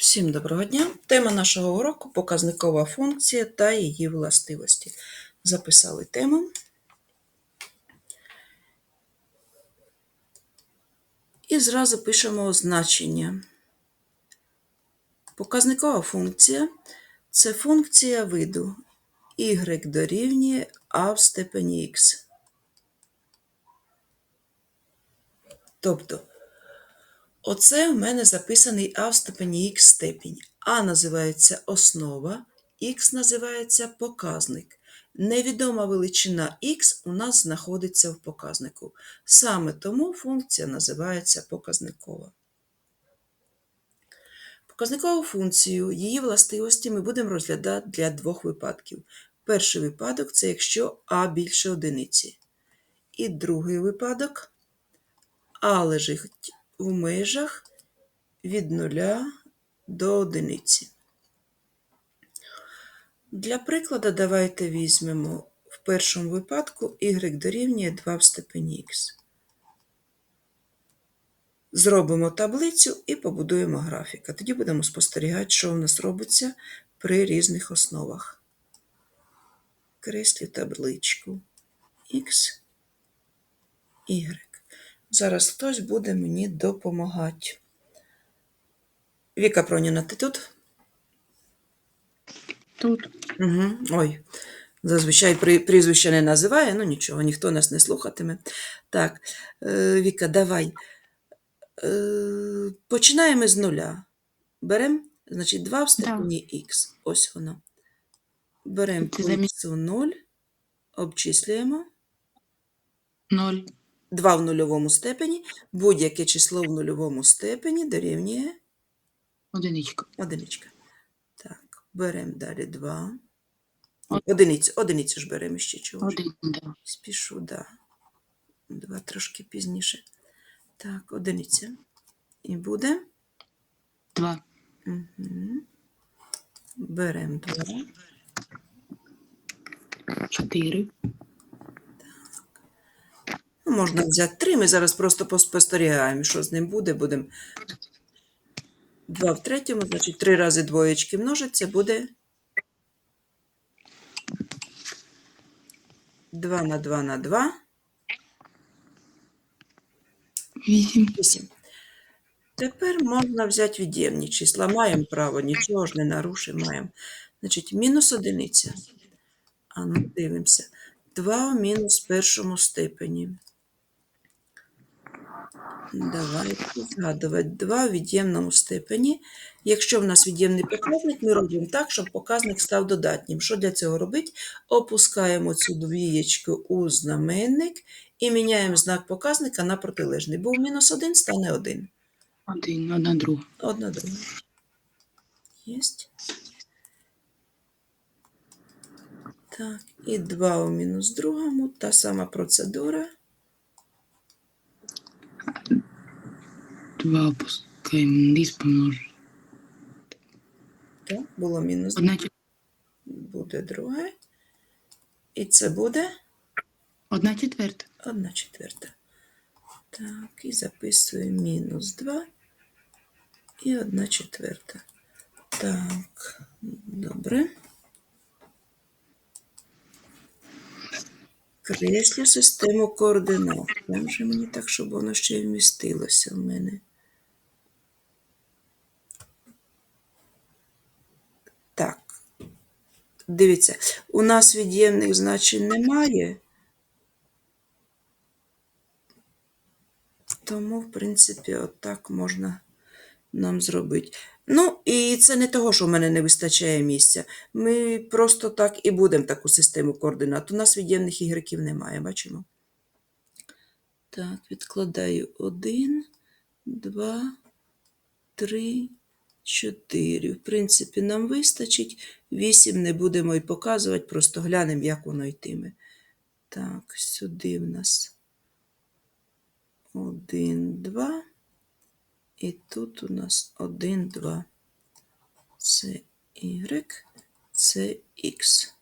Всім доброго дня! Тема нашого уроку показникова функція та її властивості. Записали тему. І зразу пишемо значення. Показникова функція це функція виду y дорівнює а в степені х. Тобто, Оце в мене записаний а в степені х степінь. А називається основа, х називається показник. Невідома величина х у нас знаходиться в показнику. Саме тому функція називається показникова. Показникову функцію, її властивості ми будемо розглядати для двох випадків. Перший випадок це якщо а більше одиниці. І другий випадок а лежить в межах від 0 до одиниці. Для прикладу давайте візьмемо в першому випадку y дорівнює 2 в степені х. Зробимо таблицю і побудуємо графік. А тоді будемо спостерігати, що у нас робиться при різних основах. Креслю табличку x, y. Зараз хтось буде мені допомагати. Віка Проніна, ти тут? Тут. Угу. Ой, зазвичай прізвище не називає, ну нічого, ніхто нас не слухатиме. Так, е, Віка, давай. Е, починаємо з нуля. Беремо, значить, 2 в степені х. Ось воно. Беремо х 0, обчислюємо. 0. 2 в нульовому степені. Будь-яке число в нульовому степені дорівнює Одиничка. Одиничка. Так, беремо далі 2. Одиницю, одиницю ж беремо ще чого. Один, да. Спішу, да. Два трошки пізніше. Так, одиниця. І буде. Два. Угу. Беремо 2. Чотири. Ну, можна взяти 3. Ми зараз просто поспостерігаємо, що з ним буде. Будемо 2 в третьому, значить 3 рази двоєчки множиться, буде 2 на 2 на 2. Вісім. 8. Тепер можна взяти від'ємні числа. Маємо право, нічого ж не нарушимо. Маємо. Значить, мінус одиниця. А ну, дивимося. 2 в мінус першому степені. Давайте згадувати. 2 в від'ємному степені. Якщо в нас від'ємний показник, ми робимо так, щоб показник став додатнім. Що для цього робити? Опускаємо цю двієчку у знаменник і міняємо знак показника на протилежний. Бо в мінус 1 стане 1. Один. Одна друга. Одна друга. Єсть. Так, і 2 у мінус другому. Та сама процедура. Два опускаємо вниз помножити. Так, було мінус Одна, чет- буде друге. І це буде одна четверта. 1 четверта. Так, і записуємо мінус 2 і 1 четверта. Так, добре. Креслю систему координат. Там же мені так, щоб воно ще й вмістилося в мене. Так. Дивіться, у нас від'ємних значень немає. Тому, в принципі, отак можна нам зробити. Ну, і це не того, що в мене не вистачає місця. Ми просто так і будемо таку систему координат. У нас від'ємних ігреків немає, бачимо. Так, відкладаю 1, 2, 3, 4. В принципі, нам вистачить. 8 не будемо і показувати, просто глянемо, як воно йтиме. Так, сюди в нас. 1, 2. І тут у нас 1, 2. Це Y, це X.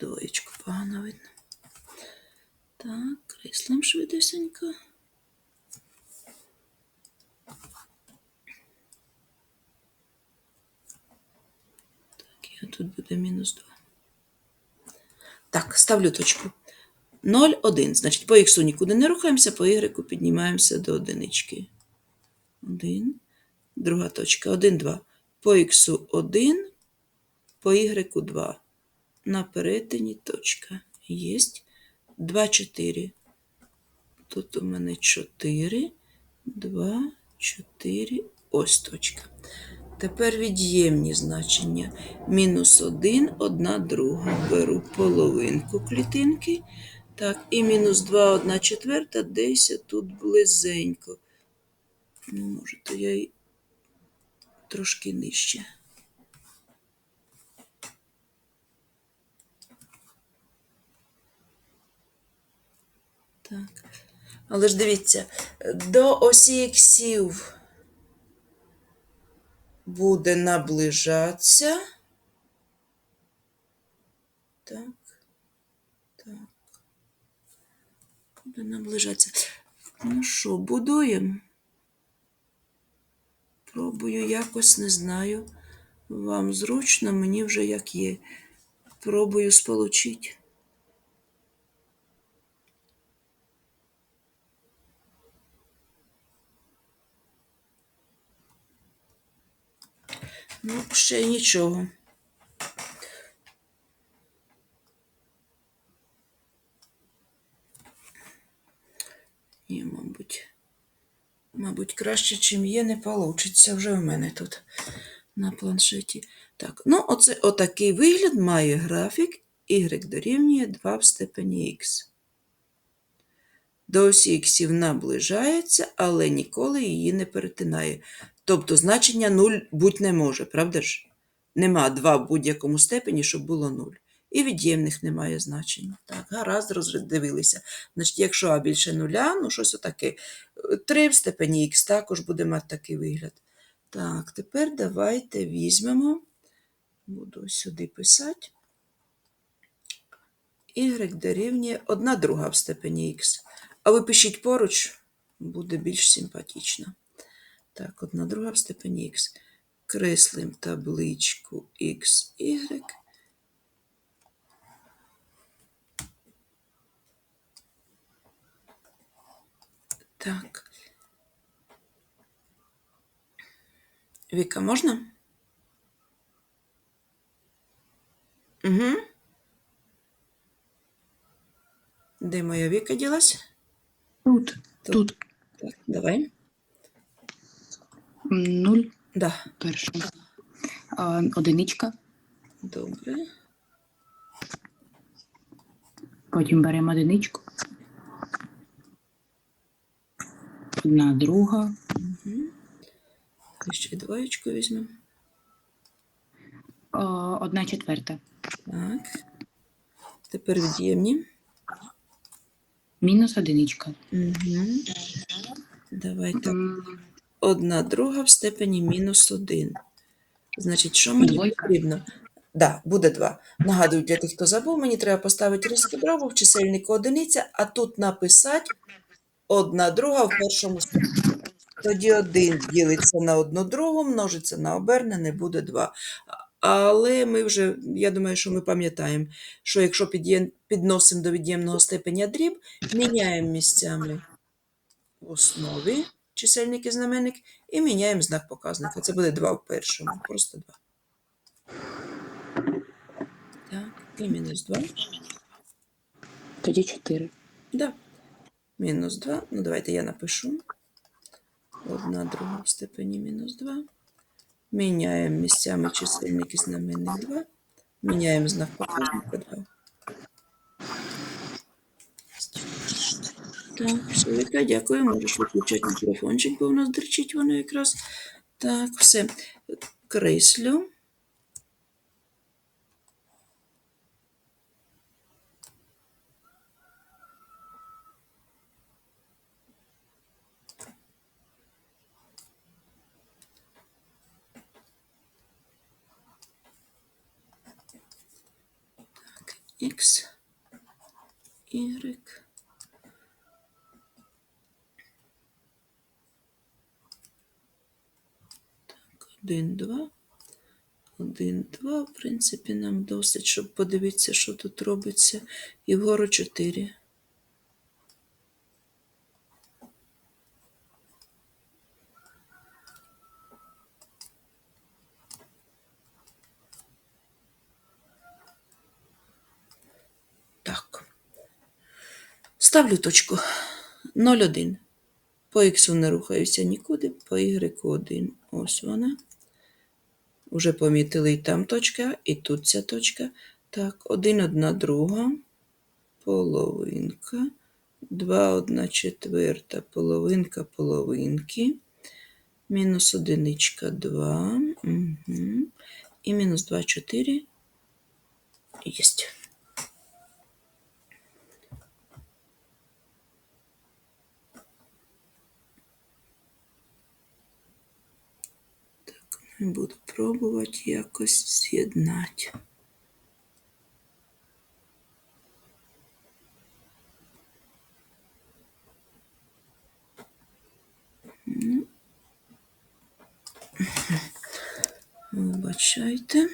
Двоєчку погано видно. Так, креслим швидесенько. Тут буде мінус 2. Так, ставлю точку. 0, 1. Значить, по х нікуди не рухаємося, по y піднімаємося до одинички. 1. Друга точка. 1, 2. По х 1, по y 2. На перетині точка. Єсть. 2, 4. Тут у мене 4, 2, 4. Ось точка. Тепер від'ємні значення. Мінус 1, 1 друга. Беру половинку клітинки. Так, і мінус 2, 1 четверта, десь тут близенько. Ну, може, то я й трошки нижче. Так. Але ж дивіться, до осі іксів буде наближатися. Так. Так. Буде наближатися. Ну що, будуємо? Пробую якось, не знаю. Вам зручно, мені вже як є. Пробую сполучити. Ну, ще нічого. Ні, мабуть, мабуть, краще, чим є, не получиться вже в мене тут на планшеті. Так, ну, оце отакий вигляд має графік y дорівнює 2 в степені х. До осі іксів наближається, але ніколи її не перетинає. Тобто значення 0 бути не може, правда ж? Нема 2 в будь-якому степені, щоб було 0. І від'ємних немає значення. Так, гаразд, роздивилися. Значить, якщо А більше нуля, ну щось отаке. 3 в степені х також буде мати такий вигляд. Так, тепер давайте візьмемо, буду сюди писати. Y дорівнює 1 друга в степені х. А ви пишіть поруч, буде більш симпатично. Так, 1 друга в степені х. Креслим табличку x, y. Так. Віка, можна? Угу. Де моя Віка ділась? Тут. Тут. Тут. Так, давай. 0 Да, перше. А, одиничка. добре. Потім беремо одиничку. Одна друга. Угу. Ще двоєчку візьмемо. А, одна четверта. Так. Тепер від'ємні. Мінус одиничка. Угу. Давайте. М, Одна друга в степені мінус один. Значить, що мені Двойка. потрібно? Да, буде 2. Нагадую, для тих, хто забув, мені треба поставити різку дробу в чисельнику одиниця, а тут написати одна друга в першому степені. Тоді один ділиться на одну другу, множиться на обернене, буде 2. Але ми вже, я думаю, що ми пам'ятаємо, що якщо підносимо до від'ємного степеня дріб, міняємо місцями в основі чисельник і знаменник, і міняємо знак показника. Це буде 2 в першому, просто 2. Так, і мінус 2. Тоді чотири. Да. Мінус 2. Ну, давайте я напишу. Одна друга в степені мінус 2. Міняємо місцями чисельник і знаменник 2. Міняємо знак показника 2. Так, все, дякую. Можеш виключати мікрофончик, бо у нас дричить воно якраз. Так, все. Креслю. Х, Y. 1, 2. 1, 2, в принципі, нам досить, щоб подивитися, що тут робиться. І вгору 4. Так. Ставлю точку 0,1. По х не рухаюся нікуди, по y 1. Ось вона. Уже помітили і там точка, і тут ця точка. Так, 1, 1, друга, половинка, 2, 1 четверта, половинка половинки, мінус одиничка два, угу. і мінус 2, 4. Єсть. Буду пробувати якось з'єднати. Ну. Вибачайте.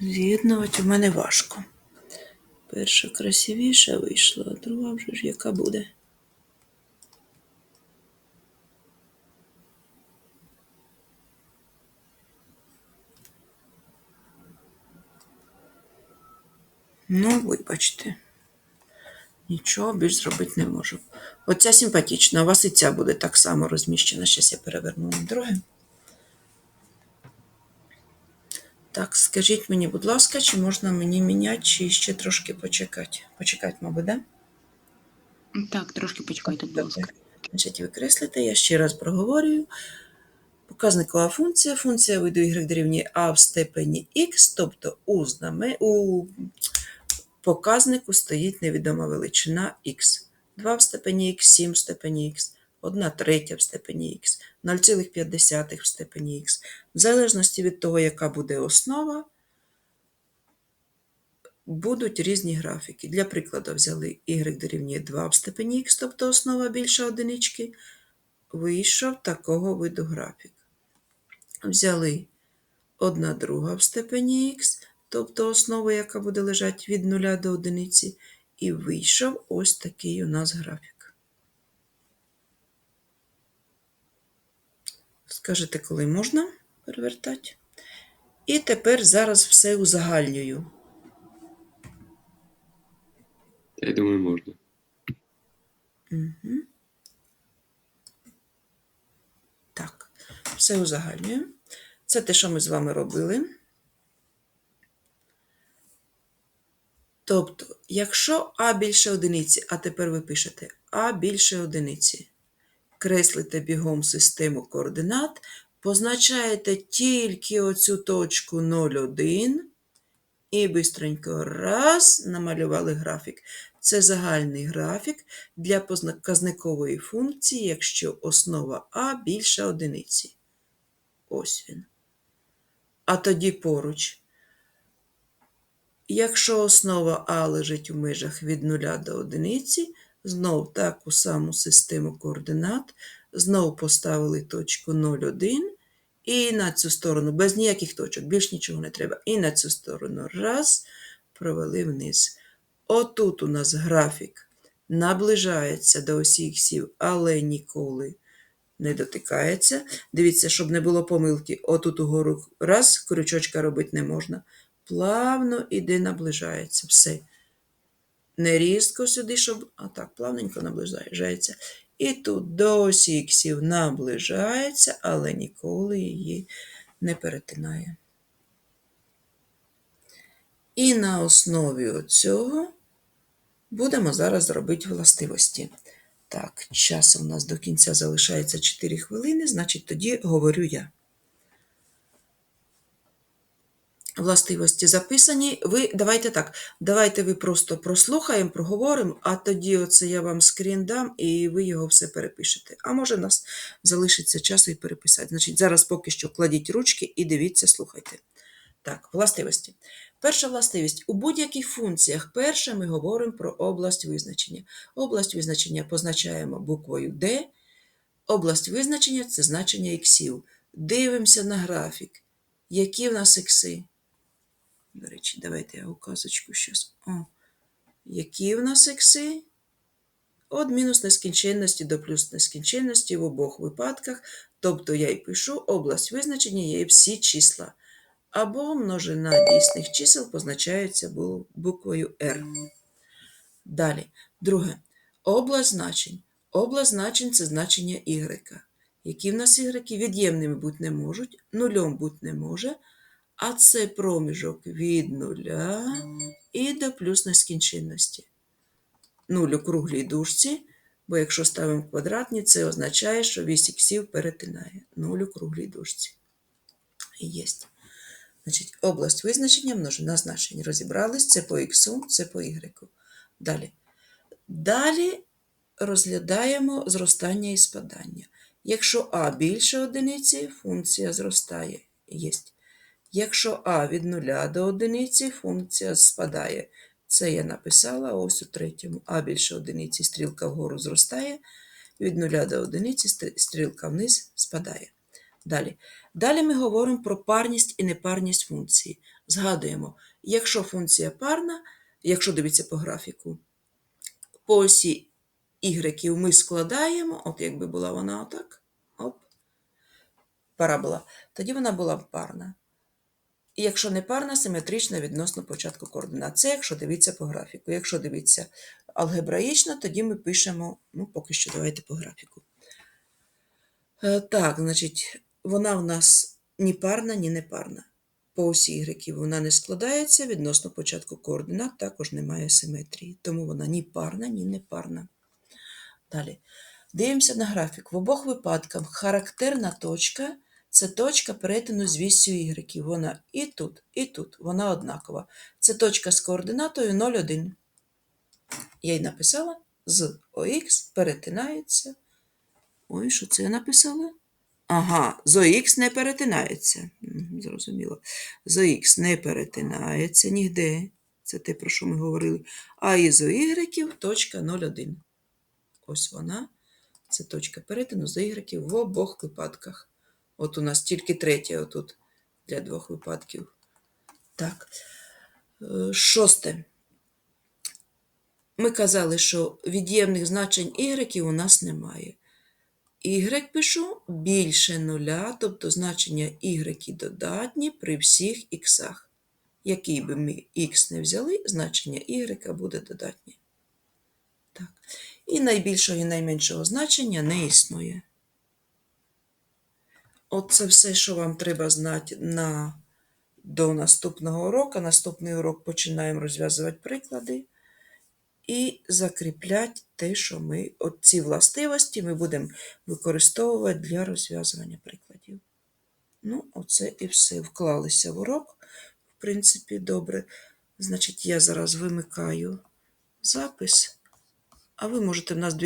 З'єднувати у мене важко. Перша красивіша вийшла, а друга вже ж яка буде. Ну, вибачте. Нічого більш зробити не можу. Оця симпатична, у вас і ця буде так само розміщена. Щас я переверну на друге. Так, скажіть мені, будь ласка, чи можна мені міняти, чи ще трошки почекати? Почекати, мабуть, да? Так, трошки почекайте, будь ласка. Значить, викреслити, я ще раз проговорюю. Показникова функція, функція виду y дорівнює а в степені х, тобто у, знаме, у показнику стоїть невідома величина х. 2 в степені х, 7 в степені х, 1 третя в степені х, 0,5 в степені х. В залежності від того, яка буде основа, будуть різні графіки. Для прикладу взяли y дорівнює 2 в степені х, тобто основа більша одинички, вийшов такого виду графік. Взяли 1 друга в степені х, тобто основа, яка буде лежати від 0 до 1, і вийшов ось такий у нас графік. Скажете, коли можна перевертати? І тепер зараз все узагальнюю. Я думаю, можна. Угу. Так, все узагальнюємо. Це те, що ми з вами робили. Тобто, якщо А більше одиниці, а тепер ви пишете А більше одиниці, креслите бігом систему координат, позначаєте тільки оцю точку 0,1 і бистренько раз намалювали графік. Це загальний графік для показникової функції, якщо основа А більше одиниці. Ось він. А тоді поруч. Якщо основа А лежить у межах від 0 до 1, знов таку саму систему координат, знов поставили точку 0,1 і на цю сторону, без ніяких точок, більш нічого не треба. І на цю сторону раз, провели вниз. Отут у нас графік наближається до осі іксів, але ніколи не дотикається. Дивіться, щоб не було помилки. Отут угору раз, крючочка робити не можна. Плавно іде, наближається. Все. Не різко сюди, щоб. А так, плавненько наближається. І тут до осі іксів наближається, але ніколи її не перетинає. І на основі цього будемо зараз робити властивості. Так, часу у нас до кінця залишається 4 хвилини, значить, тоді говорю я. Властивості записані. Ви давайте так, давайте ви просто прослухаємо, проговоримо, а тоді оце я вам скрін дам, і ви його все перепишете. А може, в нас залишиться часу і переписати. Значить, зараз поки що кладіть ручки і дивіться, слухайте. Так, властивості. Перша властивість. У будь-яких функціях перше ми говоримо про область визначення. Область визначення позначаємо буквою D. Область визначення це значення іксів. Дивимося на графік. Які в нас ікси? До речі, давайте я указочку щас. О. Які в нас ікси? От мінус нескінченності до плюс нескінченності в обох випадках. Тобто я і пишу область визначення є всі числа. Або множина дійсних чисел позначається буквою R. Далі. Друге. Область значень. Область значень це значення y. Які в нас y від'ємними бути не можуть, нульом бути не може, а це проміжок від нуля і до плюс нескінченності. Нуль у круглій дужці, бо якщо ставимо квадратні, це означає, що вісь іксів перетинає. Нуль у круглій дужці. Єсть. Значить, область визначення множина значень. Розібрались, це по х, це по y. Далі. Далі розглядаємо зростання і спадання. Якщо а більше одиниці, функція зростає. Єсть. Якщо а від нуля до одиниці, функція спадає. Це я написала ось у третьому. А більше одиниці стрілка вгору зростає, від нуля до одиниці стрілка вниз спадає. Далі. Далі ми говоримо про парність і непарність функції. Згадуємо, якщо функція парна, якщо дивіться по графіку, по осі y ми складаємо, от якби була вона отак, оп, парабола, тоді вона була б парна. І якщо не парна, симетрична відносно початку координат. Це якщо дивіться по графіку. Якщо дивіться алгебраїчно, тоді ми пишемо, ну, поки що давайте по графіку. Е, Так, значить, вона в нас ні парна, ні непарна. По осі Y вона не складається, відносно початку координат також немає симетрії. Тому вона ні парна, ні непарна. Далі. Дивимося на графік. В обох випадках характерна точка це точка перетину з вісю Y. Вона і тут, і тут. Вона однакова. Це точка з координатою 0,1. Я й написала з ОХ перетинається. Ой, що це я написала? Ага, з ОХ не перетинається. Зрозуміло. З ОХ не перетинається ніде. Це те, про що ми говорили. А із Y точка 0,1. Ось вона. Це точка перетину з Y в обох випадках. От у нас тільки третя отут для двох випадків. Так. Е, Шосте. Ми казали, що від'ємних значень y у нас немає. Y пишу більше нуля, тобто значення y додатні при всіх іксах. Який би ми х не взяли, значення y буде додатнє. Так. І найбільшого і найменшого значення не існує. От це все, що вам треба знати на, до наступного уроку. Наступний урок починаємо розв'язувати приклади і закріпляти те, що ми, ці властивості ми будемо використовувати для розв'язування прикладів. Ну, оце і все. Вклалися в урок. В принципі, добре. Значить, я зараз вимикаю запис, а ви можете в нас дві